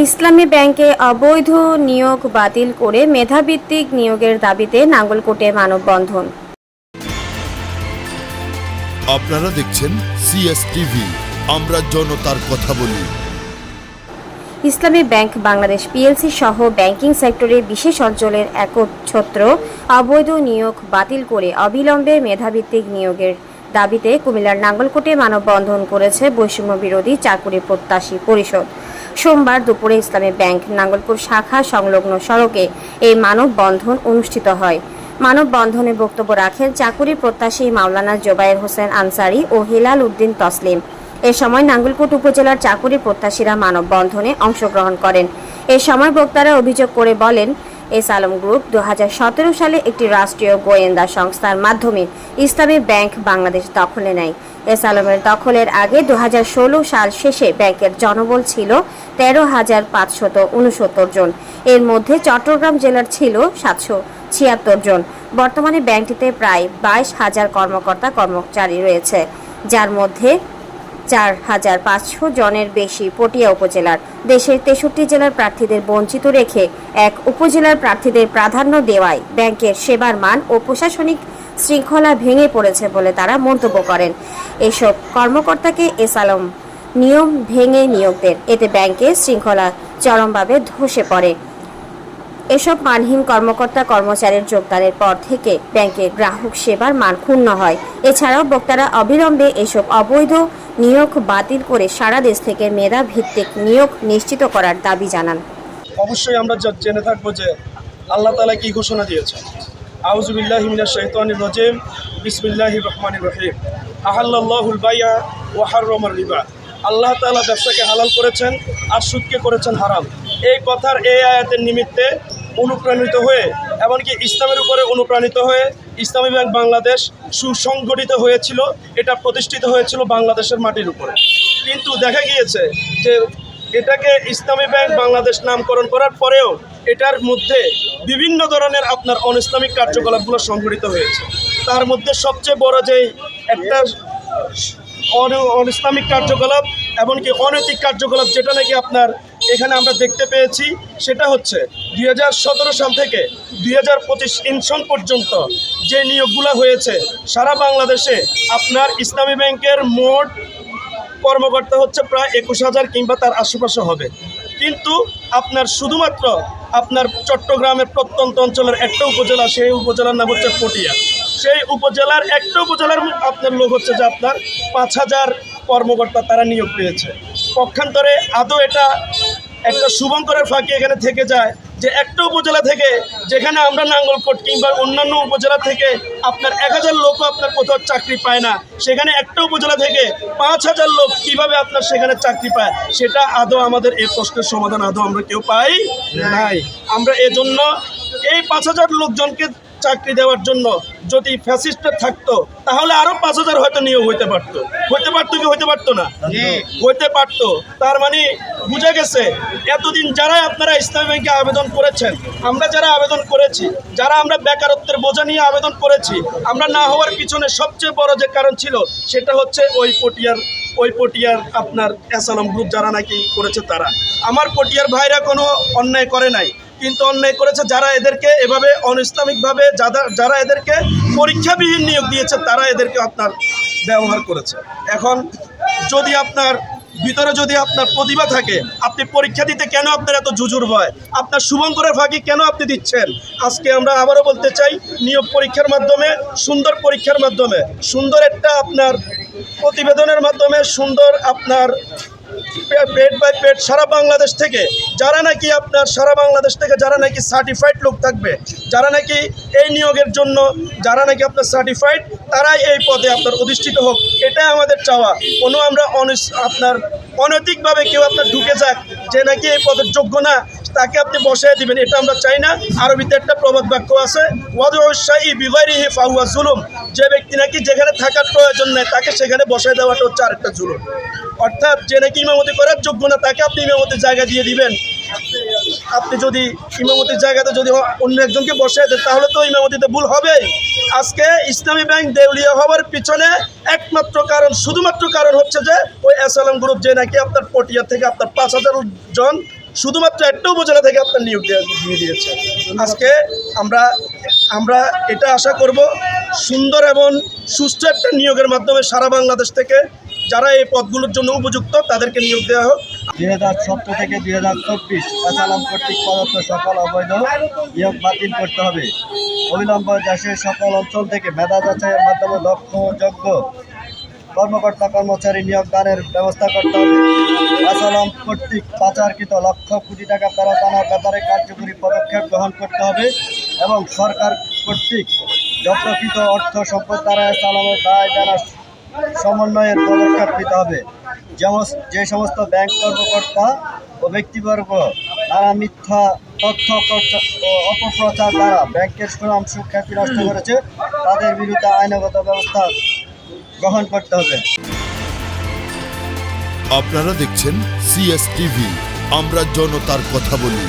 ইসলামী ব্যাংকে অবৈধ নিয়োগ বাতিল করে মেধাভিত্তিক নিয়োগের দাবিতে নাঙ্গলকোটে মানববন্ধন। আপনারা দেখছেন সিএসটিভি আমরা জনতার কথা বলি। ইসলামী ব্যাংক বাংলাদেশ পিএলসি সহ ব্যাংকিং সেক্টরে বিশেষ অঞ্চলের একচ্ছত্র অবৈধ নিয়োগ বাতিল করে অবিলম্বে মেধাভিত্তিক নিয়োগের দাবিতে কুমিল্লার নাঙ্গলকোটে মানববন্ধন করেছে বৈষম্য বিরোধী চাকুরি প্রত্যাশী পরিষদ। সোমবার দুপুরে ইসলামী ব্যাংক নাঙ্গলপুর শাখা সংলগ্ন সড়কে এই মানববন্ধন অনুষ্ঠিত হয়। মানববন্ধনে বক্তব্য রাখেন চাকুরি প্রত্যাশী মাওলানা জোবায়ের হোসেন আনসারি ও হেলাল উদ্দিন তসলিম। এ সময় নাঙ্গলকোট উপজেলার চাকুরি প্রত্যাশীরা মানববন্ধনে অংশগ্রহণ করেন। এ সময় বক্তারা অভিযোগ করে বলেন এস আলম গ্রুপ দু হাজার সতেরো সালে একটি রাষ্ট্রীয় গোয়েন্দা সংস্থার মাধ্যমে ইসলামী ব্যাংক বাংলাদেশ দখলে নেয়। এস আলমের দখলের আগে দু হাজার ষোলো সাল শেষে ব্যাংকের জনবল ছিল তেরো হাজার পাঁচশত উনসত্তর জন। এর মধ্যে চট্টগ্রাম জেলার ছিল সাতশো ছিয়াত্তর জন। বর্তমানে ব্যাংকটিতে প্রায় বাইশ হাজার কর্মকর্তা কর্মচারী রয়েছে, যার মধ্যে চার হাজার পাঁচশো জনের বেশি পটিয়া উপজেলার। দেশের তেষট্টি জেলার প্রার্থীদের বঞ্চিত রেখে এক উপজেলার প্রার্থীদের প্রাধান্য দেওয়ায় ব্যাংকের সেবার মান ও প্রশাসনিক শৃঙ্খলা ভেঙে পড়েছে বলে তারা মন্তব্য করেন। এসব কর্মকর্তাকে এস আলম নিয়ম ভেঙে নিয়োগ দেন এতে ব্যাংকের শৃঙ্খলা চরমভাবে ধসে পড়ে। এসব মানহীন কর্মকর্তা কর্মচারীর যোগদানের পর থেকে ব্যাংকের গ্রাহক সেবার মান ক্ষুণ্ণ হয়। এছাড়াও বক্তারা অবিলম্বে এসব অবৈধ নিয়োগ বাতিল করে সারা দেশ থেকে মেধা ভিত্তিক নিয়োগ নিশ্চিত করার দাবি জানান। অবশ্যই আমরা জেনে থাকব যে আল্লাহ তালা কি ঘোষণা দিয়েছেন। আউজুবিল্লাহ শৈতানির রজিম। বিসমিল্লাহ রহমান রহিম। আহাল্লাহুল বাইয়া ওয়াহার রমার রিবা। আল্লাহ তালা ব্যবসাকে হালাল করেছেন আর সুদকে করেছেন হারাম। এই কথার এই আয়াতের নিমিত্তে অনুপ্রাণিত হয়ে, এমনকি ইসলামের উপরে অনুপ্রাণিত হয়ে ইসলামী ব্যাংক বাংলাদেশ সুসংগঠিত হয়েছিল, এটা প্রতিষ্ঠিত হয়েছিল বাংলাদেশের মাটির উপরে। কিন্তু দেখা গিয়েছে যে এটাকে ইসলামী ব্যাংক বাংলাদেশ নামকরণ করার পরেও এটার মধ্যে বিভিন্ন ধরনের আপনার অনইসলামিক কার্যকলাপগুলো সংঘটিত হয়েছে। তার মধ্যে সবচেয়ে বড় যে একটা অন- অনইসলামিক কার্যকলাপ এমনকি অনৈতিক কার্যকলাপ যেটা নাকি আপনার এখানে আমরা দেখতে পেয়েছি, সেটা হচ্ছে দু হাজার সতেরো সাল থেকে দুই সন পর্যন্ত যে নিয়োগগুলো হয়েছে, সারা বাংলাদেশে আপনার ইসলামী ব্যাংকের মোট কর্মকর্তা হচ্ছে প্রায় একুশ হাজার কিংবা তার আশেপাশে হবে। কিন্তু আপনার শুধুমাত্র আপনার চট্টগ্রামের প্রত্যন্ত অঞ্চলের একটা উপজেলা, সেই উপজেলার নাম হচ্ছে পটিয়া। সেই উপজেলার একটা উপজেলার আপনার লোক হচ্ছে যে আপনার পাঁচ হাজার কর্মকর্তা তারা নিয়োগ পেয়েছে। পক্ষান্তরে আদৌ এটা একটা শুভঙ্করের ফাঁকি এখানে থেকে যায় যে একটা উপজেলা থেকে যেখানে আমরা নাঙ্গলকোট কিংবা অন্যান্য উপজেলা থেকে আপনার এক হাজার লোকও আপনার কোথাও চাকরি পায় না, সেখানে একটা উপজেলা থেকে পাঁচ হাজার লোক কীভাবে আপনার সেখানে চাকরি পায়, সেটা আদৌ আমাদের এই প্রশ্নের সমাধান আদৌ আমরা কেউ পাই নাই। আমরা এজন্য এই পাঁচ হাজার লোকজনকে চাকরি দেওয়ার জন্য যদি ফ্যাসিস্টটা থাকতো তাহলে আরও পাঁচ হাজার হয়তো নিয়োগ হইতে পারতো। হইতে পারতো কি হইতে পারতো না? হইতে পারতো। তার মানে বুঝা গেছে এতদিন যারা আপনারা ইসলামী ব্যাংকে আবেদন করেছেন আমরা যারা আবেদন করেছি যারা আমরা বেকারত্বের বোঝা নিয়ে আবেদন করেছি আমরা না হওয়ার পিছনে সবচেয়ে বড় যে কারণ ছিল সেটা হচ্ছে ওই পটিয়ার ওই পটিয়ার আপনার এসালাম গ্রুপ যারা নাকি করেছে তারা। আমার পটিয়ার ভাইরা কোনো অন্যায় করে নাই। কিন্তু অন্যায় করেছে, যারা এদেরকে এভাবে অনইসলামিকভাবে যারা যারা এদেরকে পরীক্ষাবিহীন নিয়োগ দিয়েছে, তারা এদেরকে আপনার ব্যবহার করেছে। এখন যদি আপনার ভিতরে যদি আপনার প্রতিভা থাকে, আপনি পরীক্ষা দিতে কেন আপনার এত জুজুর ভয়? আপনার শুভঙ্করের ফাঁকি কেন আপনি দিচ্ছেন? আজকে আমরা আবারও বলতে চাই, নিয়োগ পরীক্ষার মাধ্যমে, সুন্দর পরীক্ষার মাধ্যমে, সুন্দর একটা আপনার প্রতিবেদনের মাধ্যমে, সুন্দর আপনার পেট বাই পেট সারা বাংলাদেশ থেকে, যারা নাকি আপনার সারা বাংলাদেশ থেকে, যারা নাকি সার্টিফাইড লোক থাকবে, যারা নাকি এই নিয়োগের জন্য, যারা নাকি আপনার সার্টিফাইড তারাই এই পদে আপনার অধিষ্ঠিত হোক, এটাই আমাদের চাওয়া। কোনো আমরা অনিস আপনার অনৈতিকভাবে কেউ আপনার ঢুকে যাক, যে নাকি এই পদের যোগ্য না তাকে আপনি বসায় দিবেন, এটা আমরা চাই না। আরবিতে একটা প্রবাদ বাক্য আছে জুলুম। যে ব্যক্তি নাকি যেখানে থাকার প্রয়োজন নেই, তাকে সেখানে বসায় দেওয়াটা হচ্ছে আরেকটা জুলুম। অর্থাৎ যে নাকি ইমামতি করার যোগ্য না, তাকে আপনি ইমামতির জায়গা দিয়ে দিবেন। আপনি যদি ইমামতির জায়গাতে যদি অন্য একজনকে বসে দেন, তাহলে তো ইমামতিতে ভুল হবেই। আজকে ইসলামী ব্যাংক দেউলিয়া হওয়ার পিছনে একমাত্র কারণ, শুধুমাত্র কারণ হচ্ছে যে ওই এসএলএম গ্রুপ যে নাকি আপনার পটিয়া থেকে আপনার পাঁচ হাজার জন শুধুমাত্র একটা উপজেলা থেকে আপনার নিয়োগ দিয়ে দিয়েছে। আজকে আমরা আমরা এটা আশা করব, সুন্দর এবং সুস্থ একটা নিয়োগের মাধ্যমে সারা বাংলাদেশ থেকে যারা এই পদগুলোর জন্য উপযুক্ত, তাদেরকে নিয়োগ দেওয়া হোক। দুই হাজার সতেরো থেকে দুই হাজার চব্বিশ আসালাম কর্তৃক প্রদত্ত সকল অবৈধ নিয়োগ বাতিল করতে হবে। অবিলম্ব দেশের সকল অঞ্চল থেকে মেধা যাচাইয়ের মাধ্যমে দক্ষ ও যোগ্য কর্মকর্তা, কর্মচারী নিয়োগ দানের ব্যবস্থা করতে হবে। আসালাম কর্তৃক পাচারকৃত লক্ষ কোটি টাকা ফেরত আনার ব্যাপারে কার্যকরী পদক্ষেপ গ্রহণ করতে হবে এবং সরকার কর্তৃক জব্দকৃত অর্থ সম্পদ দ্বারা সালামের দায় জানা সমন্বয়ের পদক্ষেপ নিতে হবে। যেমন যে সমস্ত ব্যাংক কর্মকর্তা ও ব্যক্তিবর্গ তারা মিথ্যা তথ্য অপপ্রচার দ্বারা ব্যাংকের সুনাম সুখ্যাতি নষ্ট করেছে, তাদের বিরুদ্ধে আইনগত ব্যবস্থা গ্রহণ করতে হবে। আপনারা দেখছেন সিএসটিভি আমরা জনতার কথা বলি।